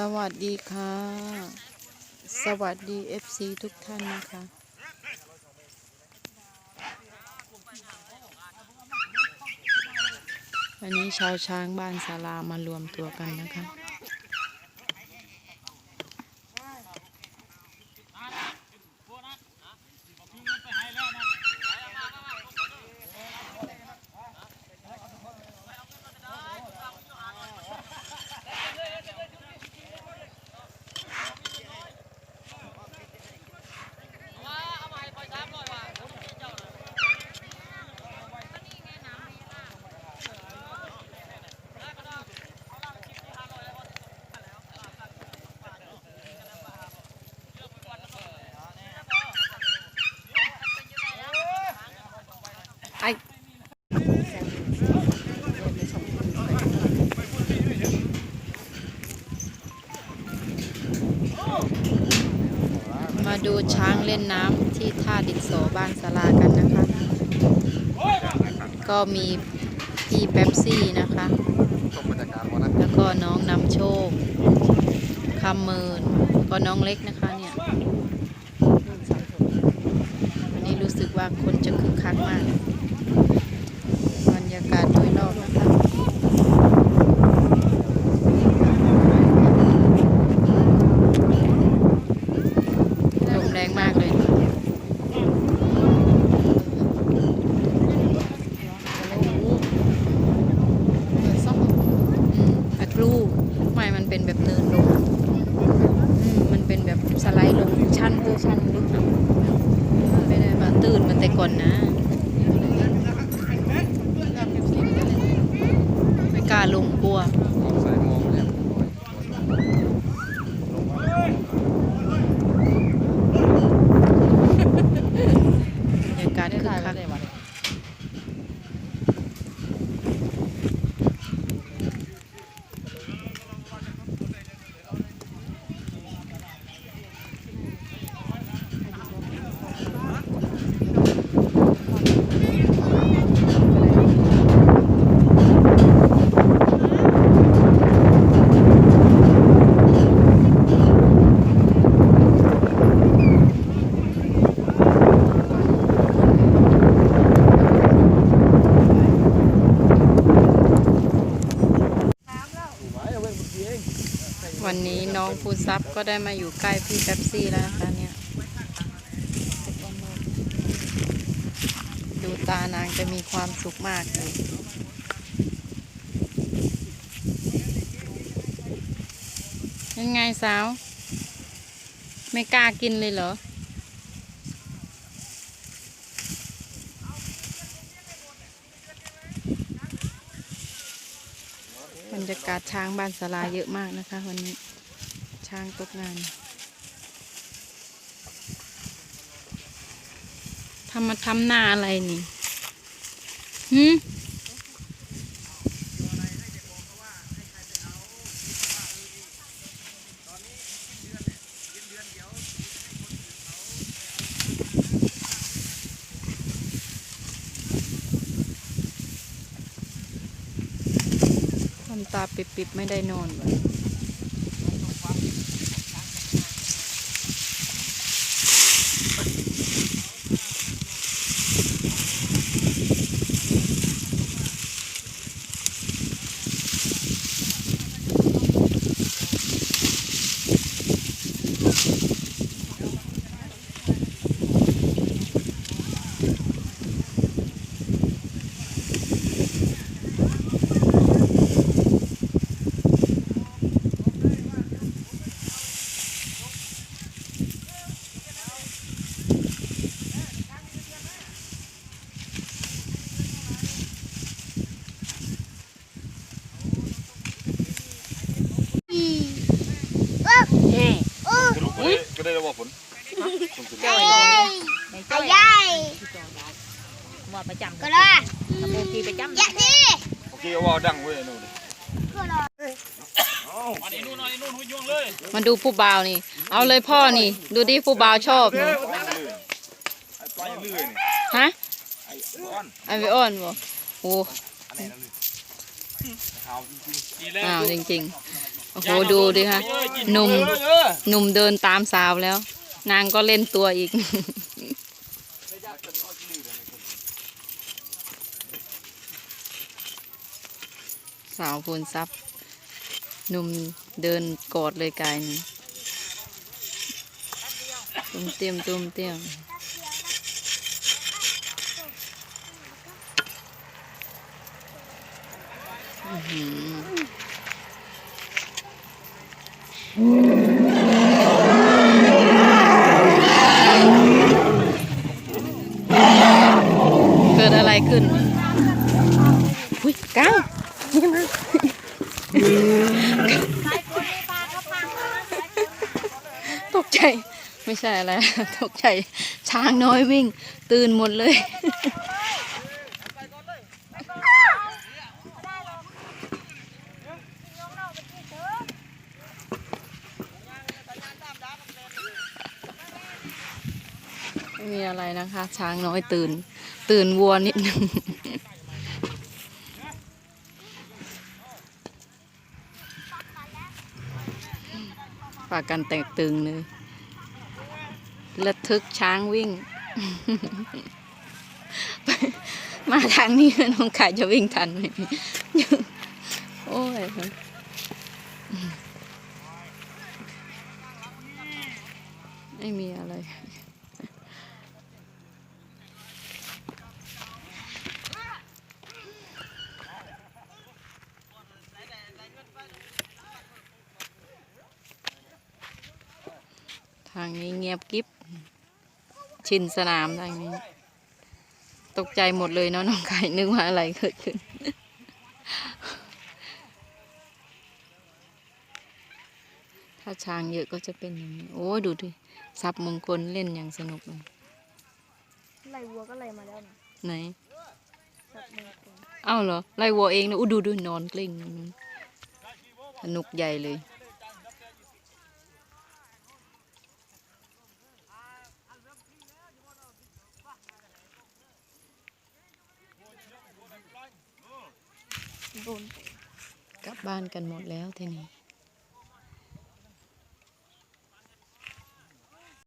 สวัสดีค่ะ สวัสดีเอฟซีทุกท่านนะคะ วันนี้ชาวช้างบ้านศาลามารวมตัวกันนะคะ ไอมา ดูช้างเล่นน้ำที่ท่าดินโสบ้านสลากันนะคะ ก็มีพี่เป๊ปซี่นะคะชมบรรยากาศก่อนนะแล้วก็น้องนำโชคคำเมินก็น้องเล็กนะคะเนี่ยวันนี้รู้สึกว่าคนจะคึกคักมาก บรรยากาศโดยรอบนะคะลมแรงมากเลย อืมอัดรูไม่มัน เป็นแบบเนินลงมันเป็นแบบสไลด์ลงชันเออชันลึกไม่ได้มาตื่นมันแต่ก่อนนะ ไม่กล้าลงกลัวอนใส่หมวกเนี่ยบรรยากาศคึกคักวันนี้น้องภู ซับก็ได้มาอยู่ใกล้พี่แป๊บซี่แล้วนะคะเนี่ยดูตานางจะมีความสุขมากเลยยังไงสาว ไม่กล้ากินเลยเหรอ บรรยากาศช้างบ้านสลาเยอะมากนะคะวันนี้ ช้างตกงานทำมาทำหน้าอะไรนี่หืมทำตาปิบๆ ไม่ได้นอนวะเฮ้ย ก็ได้ว่าผลไอ้ไอ้ยายว่าประจำก็ได้กระโปรงกีประจำยะดิโอเคว่าดังเว้ยนู่นก็ได้มาดูผู้บ่าวนี่ เอาเลยพ่อนี่ ดูดิผู้บ่าวชอบนี่ไปเรื่อยนี่ฮะไอ้ก้อนไอวิออนบ่โอ้ อันนี้นั่นเลยขาวจริงอ้าวจริงโอ้โหดูดิค่ะหนุ่มหนุ่มเดินตามสาวแล้ว นางก็เล่นตัวอีก สาวพูนซับหนุ่มเดินกอดเลยกายหนี่งตุ้มเตี้ยมตุ้มเตี้ยมอื้อหือ เกิดอะไรขึ้น อุ้ยก้าวนี่มาตกใจ ไม่ใช่อะไร ตกใจ ช้างน้อยวิ่ง ตื่นหมดเลย มีอะไรนะคะ ช้างน้อยตื่น ตื่นวัวนิดนึงปากกันแตกตึงเลยระทึกช้างวิ่ง มาทางนี้น้องไข่จะวิ่งทันไหมโอ้ยไม่มีอะไร นี้เงียบกริบชินสนามทางนี้ ตกใจหมดเลยเนาะน้องไก่นึกว่าอะไรเกิดขึ้น ถ้าช้างเยอะก็จะเป็นอย่างนี้ โอ้ยดูดิซับมงคลเล่นอย่างสนุกเลยไล่วัวก็ไล่มาแล้วนะไหนสับมือคนเอ้าเหรอไล่วัวเองนะอู้ดูดูนอนกลิ้งอยู่นั่นสนุกใหญ่เลย กลับบ้านกันหมดแล้วทีนี้